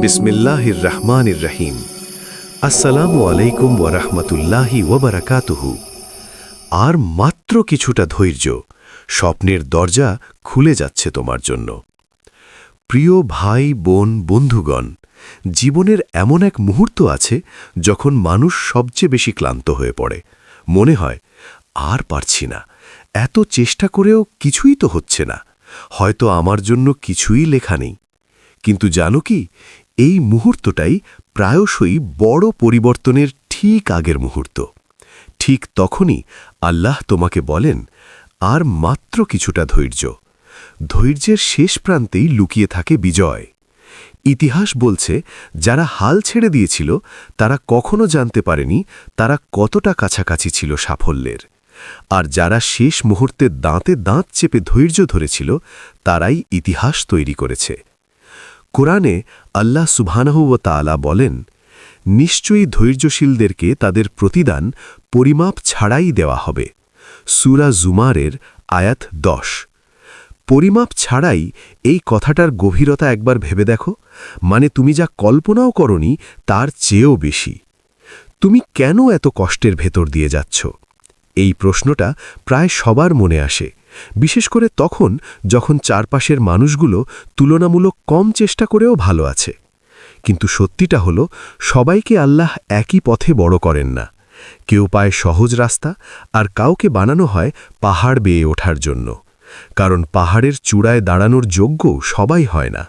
বিসমিল্লাহির রহমানির রহিম আসসালামু আলাইকুম ওরহমতুল্লাহি ওবরাকাতুহু আর মাত্র কিছুটা ধৈর্য, স্বপ্নের দরজা খুলে যাচ্ছে তোমার জন্য। প্রিয় ভাই, বোন, বন্ধুগণ, জীবনের এমন এক মুহূর্ত আছে যখন মানুষ সবচেয়ে বেশি ক্লান্ত হয়ে পড়ে। মনে হয়, আর পারছি না। এত চেষ্টা করেও কিছুই তো হচ্ছে না। হয়তো আমার জন্য কিছুই লেখা নেই। কিন্তু জানো কি এই মুহূর্তটাই প্রায়শই বড় পরিবর্তনের ঠিক আগের মুহূর্ত। ঠিক তখনই আল্লাহ তোমাকে বলেন, আর মাত্র কিছুটা ধৈর্য। ধৈর্যের শেষ প্রান্তেই লুকিয়ে থাকে বিজয়। ইতিহাস বলছে, যারা হাল ছেড়ে দিয়েছিল, তারা কখনো জানতে পারেনি তারা কতটা কাছাকাছি ছিল সাফল্যের। আর যারা শেষ মুহূর্তে দাঁতে দাঁত চেপে ধৈর্য ধরেছিল, তারাই ইতিহাস তৈরি করেছে। কোরআনে আল্লাহ সুবহানাহু ও তাআলা বলেন, নিশ্চয়ই ধৈর্যশীলদেরকে তাদের প্রতিদান পরিমাপ ছাড়াই দেওয়া হবে। সুরা জুমারের আয়াত দশ। পরিমাপ ছাড়াই এই কথাটার গভীরতা একবার ভেবে দেখো মানে তুমি যা কল্পনাও করনি তার চেয়েও বেশি। তুমি কেন এত কষ্টের ভেতর দিয়ে যাচ্ছ? এই প্রশ্নটা প্রায় সবার মনে আসে। বিশেষ করে তখন যখন চারপাশের মানুষগুলো তুলনামূলক কম চেষ্টা করেও ভালো আছে। কিন্তু সত্যিটা হলো, সবাইকে আল্লাহ একই পথে বড় করেন না। কেউ পায় সহজ রাস্তা আর কাউকে বানানো হয় পাহাড় বেয়ে ওঠার জন্য। কারণ পাহাড়ের চূড়ায় দাঁড়ানোর যোগ্য সবাই হয় না।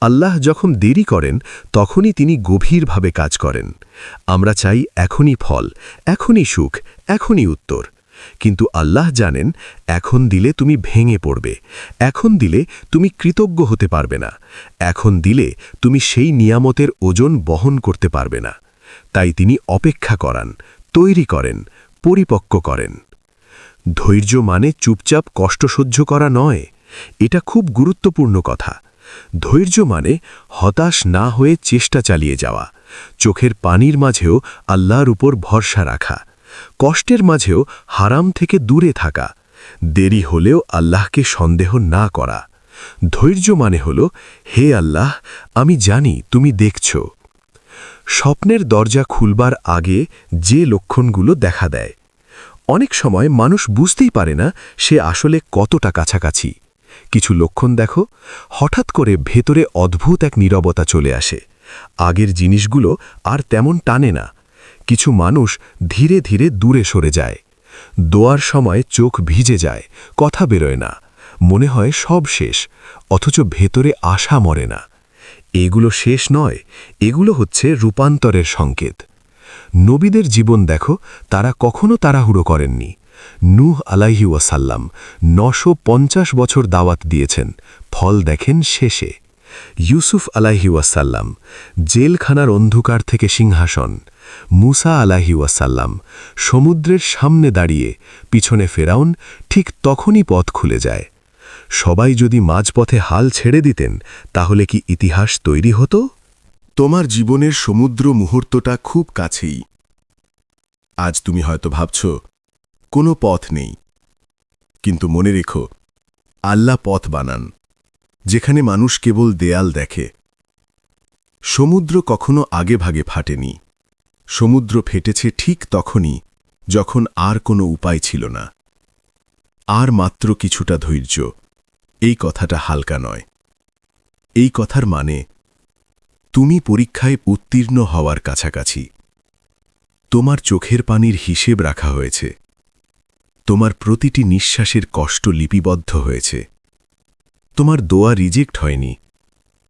আল্লাহ যখন দেরি করেন, তখনই তিনি গভীরভাবে কাজ করেন। আমরা চাই এখনই ফল, এখনই সুখ, এখনই উত্তর। কিন্তু আল্লাহ জানেন, এখন দিলে তুমি ভেঙে পড়বে, এখন দিলে তুমি কৃতজ্ঞ হতে পারবে না, এখন দিলে তুমি সেই নিয়ামতের ওজন বহন করতে পারবে না। তাই তিনি অপেক্ষা করান, তৈরি করেন, পরিপক্ক করেন। ধৈর্য মানে চুপচাপ কষ্ট সহ্য করা নয়, এটা খুব গুরুত্বপূর্ণ কথা। ধৈর্য মানে হতাশ না হয়ে চেষ্টা চালিয়ে যাওয়া, চোখের পানির মাঝেও আল্লাহর উপর ভরসা রাখা। কষ্টের মাঝেও হারাম থেকে দূরে থাকা। দেরি হলেও আল্লাহকে সন্দেহ না করা। ধৈর্য মানে হল, হে আল্লাহ, আমি জানি, তুমি দেখছ। স্বপ্নের দরজা খুলবার আগে যে লক্ষণগুলো দেখা দেয়। অনেক সময় মানুষ বুঝতেই পারে না, সে আসলে কতটা কাছাকাছি। কিছু লক্ষণ দেখো, হঠাৎ করে ভেতরে অদ্ভুত এক নীরবতা চলে আসে। আগের জিনিসগুলো আর তেমন টানে না। কিছু মানুষ ধীরে ধীরে দূরে সরে যায়। দোয়ার সময় চোখ ভিজে যায়, কথা বেরোয় না, মনে হয় সব শেষ, অথচ ভেতরে আশা মরে না। এগুলো শেষ নয়, এগুলো হচ্ছে রূপান্তরের সংকেত। নবীদের জীবন দেখো, তারা কখনো তাড়াহুড়ো করেননি। নূহ আলাইহি নশো পঞ্চাশ বছর দাওয়াত দিয়েছেন, ফল দেখেন শেষে। ইউসুফ আলাহি ওয়াসাল্লাম জেলখানার অন্ধকার থেকে সিংহাসন, মুসা আলাহি ওয়াসাল্লাম সমুদ্রের সামনে দাঁড়িয়ে পিছনে ফেরাউন ঠিক তখনই পথ খুলে যায়। সবাই যদি মাঝপথে হাল ছেড়ে দিতেন, তাহলে কি ইতিহাস তৈরি হতো? তোমার জীবনের সমুদ্র মুহূর্তটা খুব কাছেই। আজ তুমি হয়তো ভাবছ, কোনো পথ নেই। কিন্তু মনে রেখো, আল্লাহ পথ বানান। যেখানে মানুষ কেবল দেয়াল দেখে। সমুদ্র কখনো আগে ভাগে ফাটেনি। সমুদ্র ফেটেছে ঠিক তখনই, যখন আর কোনো উপায় ছিল না। আর মাত্র কিছুটা ধৈর্য। এই কথাটা হালকা নয়। এই কথার মানে তুমি পরীক্ষায় উত্তীর্ণ হওয়ার কাছাকাছি। তোমার চোখের পানির হিসেব রাখা হয়েছে। তোমার প্রতিটি নিঃশ্বাসের কষ্ট লিপিবদ্ধ হয়েছে। তোমার দোয়া রিজেক্ট হয়নি,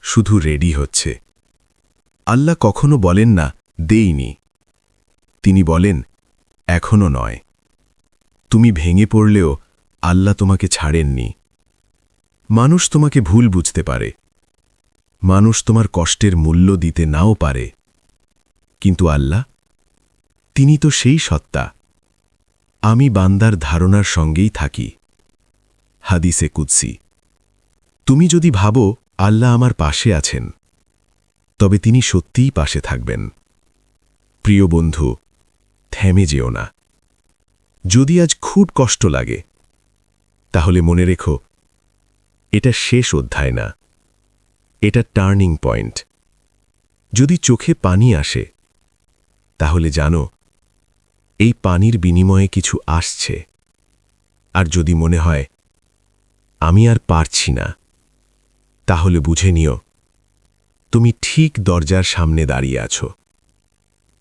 শুধু রেডি হচ্ছে। আল্লাহ কখনো বলেন না, দেইনি। তিনি বলেন, এখনও নয়। তুমি ভেঙে পড়লেও আল্লাহ তোমাকে ছাড়েননি। মানুষ তোমাকে ভুল বুঝতে পারে। মানুষ তোমার কষ্টের মূল্য দিতে নাও পারে। কিন্তু আল্লাহ, তিনি তো সেই সত্তা। আমি বান্দার ধারণার সঙ্গেই থাকি। হাদিসে কুৎসি তুমি যদি ভাবো, আল্লাহ আমার পাশে আছেন, তবে তিনি সত্যিই পাশে থাকবেন। প্রিয় বন্ধু, থেমে যেও না। যদি আজ খুব কষ্ট লাগে, তাহলে মনে রেখো, এটা শেষ অধ্যায় না। এটা টার্নিং পয়েন্ট। যদি চোখে পানি আসে, তাহলে জানো, এই পানির বিনিময়ে কিছু আসছে। আর যদি মনে হয়, আমি আর পারছি না তাহলে বুঝে নিও, তুমি ঠিক দরজার সামনে দাঁড়িয়ে আছো।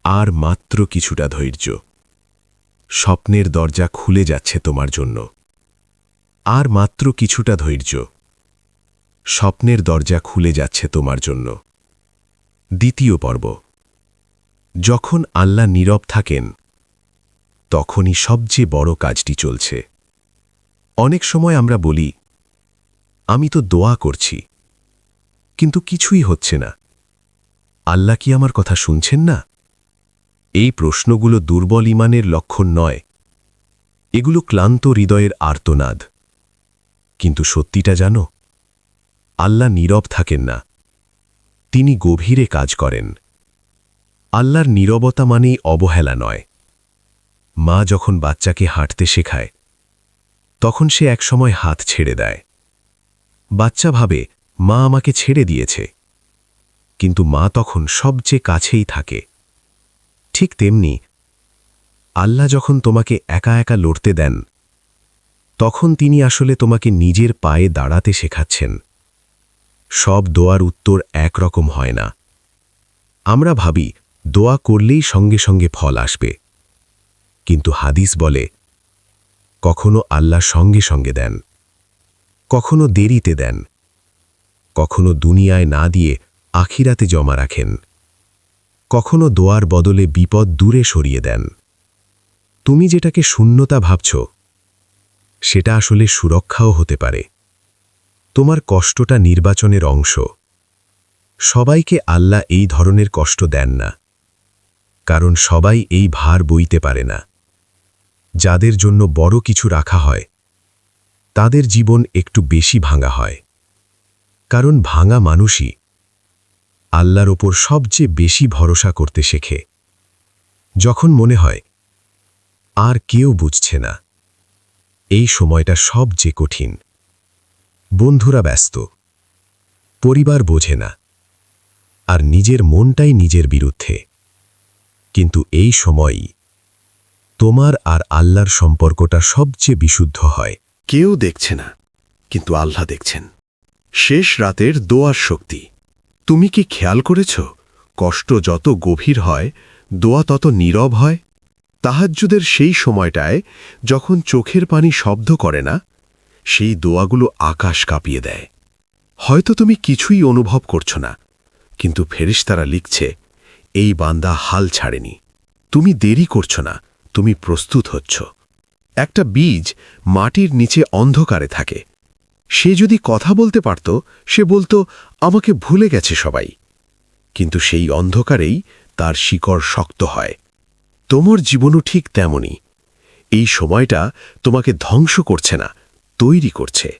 আর মাত্র কিছুটা ধৈর্য। স্বপ্নের দরজা খুলে যাচ্ছে তোমার জন্য। আর মাত্র কিছুটা ধৈর্য। স্বপ্নের দরজা খুলে যাচ্ছে তোমার জন্য। দ্বিতীয় পর্ব। যখন আল্লাহ নীরব থাকেন, তখনই সবচেয়ে বড় কাজটি চলছে। অনেক সময় আমরা বলি, আমি তো দোয়া করছি। কিন্তু কিছুই হচ্ছে না। আল্লাহ কি আমার কথা শুনছেন না? এই প্রশ্নগুলো দুর্বল ইমানের লক্ষণ নয়। এগুলো ক্লান্ত হৃদয়ের আর্তনাদ। কিন্তু সত্যিটা জানো, আল্লাহ নীরব থাকেন না। তিনি গভীরে কাজ করেন। আল্লাহর নীরবতা মানেই অবহেলা নয়। মা যখন বাচ্চাকে হাঁটতে শেখায়, তখন সে একসময় হাত ছেড়ে দেয়। বাচ্চা ভাবে মা আমাকে ছেড়ে দিয়েছে। কিন্তু মা তখন সবচেয়ে কাছেই থাকে। ঠিক তেমনি আল্লাহ যখন তোমাকে একা একা লড়তে দেন, তখন তিনি আসলে তোমাকে নিজের পায়ে দাঁড়াতে শেখাচ্ছেন। সব দোয়ার উত্তর একরকম হয় না। আমরা ভাবি, দোয়া করলেই সঙ্গে সঙ্গে ফল আসবে। কিন্তু হাদিস বলে, কখনো আল্লাহ সঙ্গে সঙ্গে দেন, কখনো দেরিতে দেন। কখনো দুনিয়ায় না দিয়ে আখিরাতে জমা রাখেন। কখনো দোয়ার বদলে বিপদ দূরে সরিয়ে দেন। তুমি যেটাকে শূন্যতা ভাবছ, সেটা আসলে সুরক্ষাও হতে পারে। তোমার কষ্টটা নির্বাচনের অংশ। সবাইকে আল্লাহ এই ধরনের কষ্ট দেন না। কারণ সবাই এই ভার বইতে পারে না। যাদের জন্য বড় কিছু রাখা হয়, তাদের জীবন একটু বেশি ভাঙা হয়। কারণ ভাঙা মানুষই আল্লাহর ওপর সবচেয়ে বেশি ভরসা করতে শেখে। যখন মনে হয়, আর কেউ বুঝছে না, এই সময়টা সবচেয়ে কঠিন। বন্ধুরা ব্যস্ত, পরিবার বোঝে না, আর নিজের মনটাই নিজের বিরুদ্ধে। কিন্তু এই সময়ই তোমার আর আল্লাহর সম্পর্কটা সবচেয়ে বিশুদ্ধ হয়। কেউ দেখছে না, কিন্তু আল্লাহ দেখছেন। শেষ রাতের দোয়ার শক্তি। তুমি কি খেয়াল করেছ? কষ্ট যত গভীর হয়, দোয়া তত নীরব হয়। তাহাজ্জুদের সেই সময়টায় যখন চোখের পানি শব্দ করে না, সেই দোয়াগুলো আকাশ কাঁপিয়ে দেয়। হয়তো তুমি কিছুই অনুভব করছ না, কিন্তু ফেরিস্তারা লিখছে, এই বান্দা হাল ছাড়েনি। তুমি দেরি করছ না, তুমি প্রস্তুত হচ্ছ। একটা বীজ মাটির নিচে অন্ধকারে থাকে সে যদি কথা বলতে পারত, সে বলতো, আমাকে ভুলে গেছে সবাই। কিন্তু সেই অন্ধকারেই তার শিকড় শক্ত হয়। তোমার জীবনও ঠিক তেমনই। এই সময়টা তোমাকে ধ্বংস করছে না, তৈরি করছে।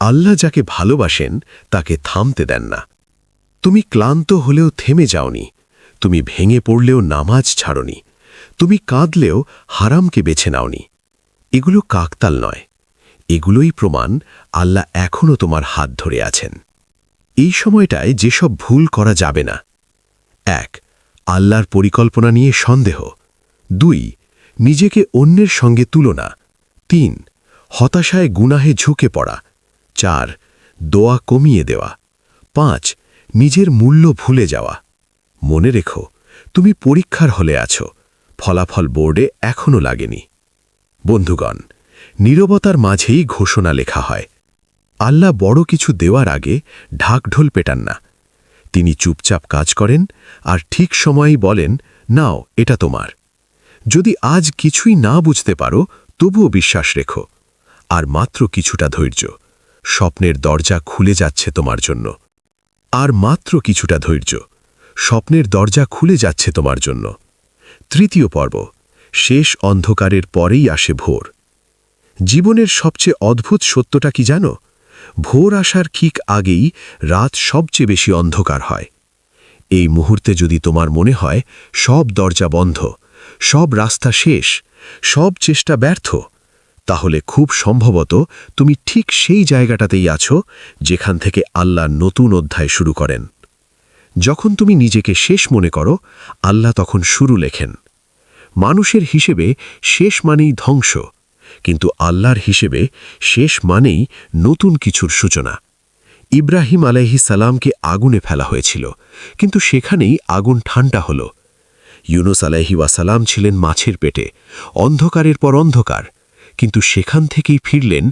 আল্লাহ যাকে ভালোবাসেন, তাকে থামতে দেন না। তুমি ক্লান্ত হলেও থেমে যাওনি। তুমি ভেঙে পড়লেও নামাজ ছাড়নি। তুমি কাঁদলেও হারামকে বেছে নাওনি। এগুলো কাকতাল নয়। এগুলোই প্রমাণ আল্লাহ এখনও তোমার হাত ধরে আছেন। এই সময়টায় যেসব ভুল করা যাবে না। এক, আল্লাহর পরিকল্পনা নিয়ে সন্দেহ। দুই, নিজেকে অন্যের সঙ্গে তুলনা। তিন, হতাশায় গুনাহে ঝুঁকে পড়া। চার, দোয়া কমিয়ে দেওয়া। পাঁচ, নিজের মূল্য ভুলে যাওয়া। মনে রেখো, তুমি পরীক্ষার হলে আছো। ফলাফল বোর্ডে এখনও লাগেনি। বন্ধুগণ নীরবতার মাঝেই ঘোষণা লেখা হয়, আল্লাহ বড় কিছু দেওয়ার আগে ঢাকঢোল পেটান না। তিনি চুপচাপ কাজ করেন আর ঠিক সময়েই বলেন, নাও, এটা তোমার। যদি আজ কিছুই না বুঝতে পারো, তবুও বিশ্বাস রেখো। আর মাত্র কিছুটা ধৈর্য। স্বপ্নের দরজা খুলে যাচ্ছে তোমার জন্য। আর মাত্র কিছুটা ধৈর্য। স্বপ্নের দরজা খুলে যাচ্ছে তোমার জন্য। তৃতীয় পর্ব। শেষ অন্ধকারের পরেই আসে ভোর। জীবনের সবচেয়ে অদ্ভুত সত্যটা কি জানো? ভোর আসার ঠিক আগেই রাত সবচেয়ে বেশি অন্ধকার হয়। এই মুহূর্তে যদি তোমার মনে হয় সব দরজা বন্ধ, সব রাস্তা শেষ, সব চেষ্টা ব্যর্থ, তাহলে খুব সম্ভবত তুমি ঠিক সেই জায়গাটাতেই আছো যেখান থেকে আল্লাহ নতুন অধ্যায় শুরু করেন। যখন তুমি নিজেকে শেষ মনে করো, আল্লাহ তখন শুরু লেখেন। মানুষের হিসেবে শেষ মানেই ধ্বংস কিন্তু আল্লাহর হিসেবে শেষ মানেই নতুন কিছুর সূচনা। ইব্রাহিম আলাইহি সালামকে আগুনে ফেলা হয়েছিল, কিন্তু সেখানেই আগুন ঠান্ডা হল। ইউনুস আলাইহি ওয়াসালাম ছিলেন মাছের পেটে, অন্ধকারের পর অন্ধকার, কিন্তু সেখান থেকেই ফিরলেন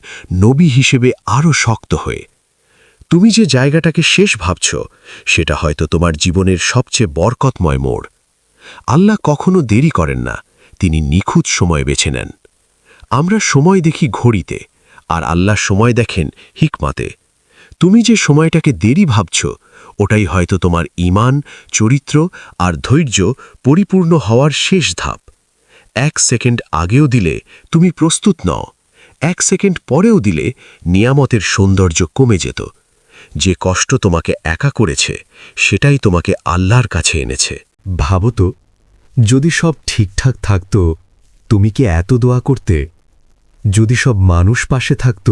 নবী হিসেবে আরও শক্ত হয়ে। তুমি যে জায়গাটাকে শেষ ভাবছ, সেটা হয়তো তোমার জীবনের সবচেয়ে বরকতময় মোড়। আল্লাহ কখনো দেরি করেন না, তিনি নিখুঁত সময় বেছে নেন। আমরা সময় দেখি ঘড়িতে, আর আল্লাহ সময় দেখেন হিকমাতে। তুমি যে সময়টাকে দেরি ভাবছ, ওটাই হয়তো তোমার ইমান চরিত্র আর ধৈর্য পরিপূর্ণ হওয়ার শেষ ধাপ। এক সেকেন্ড আগেও দিলে তুমি প্রস্তুত নও, এক সেকেন্ড পরেও দিলে নিয়ামতের সৌন্দর্য কমে যেত। যে কষ্ট তোমাকে একা করেছে, সেটাই তোমাকে আল্লাহর কাছে এনেছে। ভাবো তো, যদি সব ঠিকঠাক থাকত, তুমি কি এত দোয়া করতে? যদি সব মানুষ পাশে থাকত,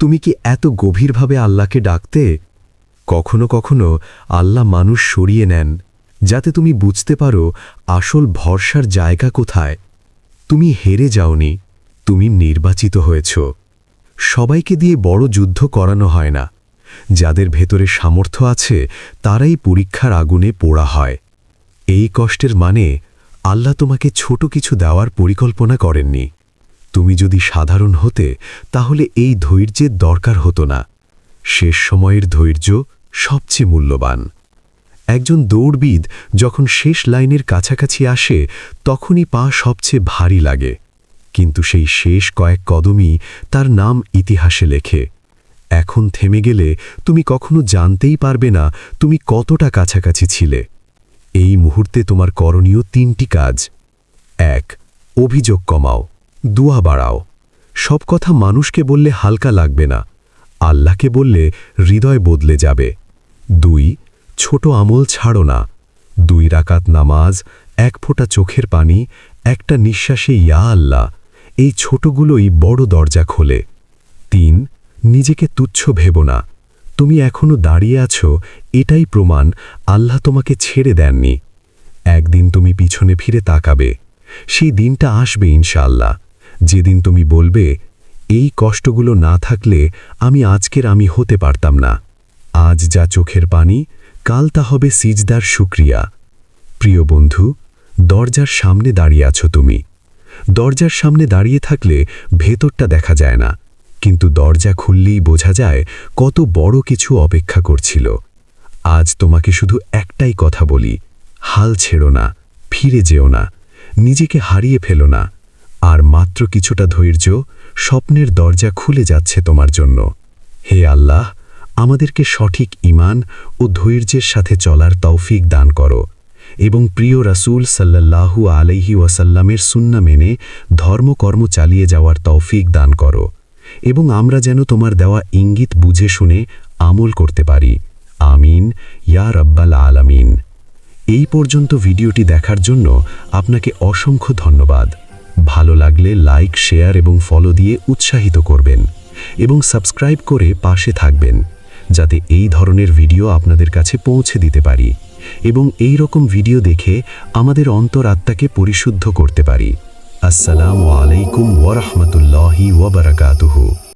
তুমি কি এত গভীরভাবে আল্লাহকে ডাকতে? কখনো কখনো আল্লাহ মানুষ সরিয়ে নেন, যাতে তুমি বুঝতে পারো আসল ভরসার জায়গা কোথায়। তুমি হেরে যাওনি, তুমি নির্বাচিত হয়েছ। সবাইকে দিয়ে বড় যুদ্ধ করানো হয় না। যাদের ভেতরে সামর্থ্য আছে, তারাই পরীক্ষার আগুনে পোড়া হয়। এই কষ্টের মানে আল্লাহ তোমাকে ছোট কিছু দেওয়ার পরিকল্পনা করেননি। তুমি যদি সাধারণ হতে, তাহলে এই ধৈর্যের দরকার হতো না। শেষ সময়ের ধৈর্য সবচেয়ে মূল্যবান। একজন দৌড়বিদ যখন শেষ লাইনের কাছাকাছি আসে, তখনই পা সবচেয়ে ভারী লাগে। কিন্তু সেই শেষ কয়েক কদমই তার নাম ইতিহাসে লেখে। এখন থেমে গেলে তুমি কখনো জানতেই পারবে না তুমি কতটা কাছাকাছি ছিলে। এই মুহূর্তে তোমার করণীয় তিনটি কাজ। এক, অভিযোগ কমাও। দুয়া বাড়াও। সব কথা মানুষকে বললে হালকা লাগবে না। আল্লাহকে বললে হৃদয় বদলে যাবে। দুই, ছোট আমল ছাড়ো না। দুই রাকাত নামাজ, এক ফোঁটা চোখের পানি, একটা নিঃশ্বাসে ইয়া আল্লাহ। এই ছোটগুলোই বড় দরজা খোলে। তিন, নিজেকে তুচ্ছ ভেব না। তুমি এখনও দাঁড়িয়ে আছো, এটাই প্রমাণ আল্লাহ তোমাকে ছেড়ে দেননি। একদিন তুমি পিছনে ফিরে তাকাবে। সেই দিনটা আসবে ইনশাআল্লাহ। যেদিন তুমি বলবে, এই কষ্টগুলো না থাকলে আমি আজকের আমি হতে পারতাম না। আজ যা চোখের পানি, কাল তা হবে সিজদার শুক্রিয়া প্রিয় বন্ধু, দরজার সামনে দাঁড়িয়ে আছো তুমি। দরজার সামনে দাঁড়িয়ে থাকলে ভেতরটা দেখা যায় না। কিন্তু দরজা খুললেই বোঝা যায় কত বড় কিছু অপেক্ষা করছিল। আজ তোমাকে শুধু একটাই কথা বলি, হাল ছেড়ো না, ফিরে যেও না, নিজেকে হারিয়ে ফেলো না। আর মাত্র কিছুটা ধৈর্য স্বপ্নের দরজা খুলে যাচ্ছে তোমার জন্য। হে আল্লাহ, আমাদেরকে সঠিক ইমান ও ধৈর্যের সাথে চলার তৌফিক দান করো এবং প্রিয় রাসূল সাল্লাল্লাহু আলাইহি ওয়াসাল্লামের সুন্না মেনে ধর্মকর্ম চালিয়ে যাওয়ার তৌফিক দান করো এবং আমরা যেন তোমার দেওয়া ইঙ্গিত বুঝে শুনে আমল করতে পারি। আমিন, ইয়া রব্বাল আলামিন। এই পর্যন্ত ভিডিওটি দেখার জন্য আপনাকে অসংখ্য ধন্যবাদ। ভালো লাগলে লাইক, শেয়ার এবং ফলো দিয়ে উৎসাহিত করবেন এবং সাবস্ক্রাইব করে পাশে থাকবেন, যাতে এই ধরনের ভিডিও আপনাদের কাছে পৌঁছে দিতে পারি এবং এই রকম ভিডিও দেখে আমাদের অন্তরাত্মাকে পরিশুদ্ধ করতে পারি। আসসালামু আলাইকুম ওরহমতুল্লাহি ওবরাকাতুহু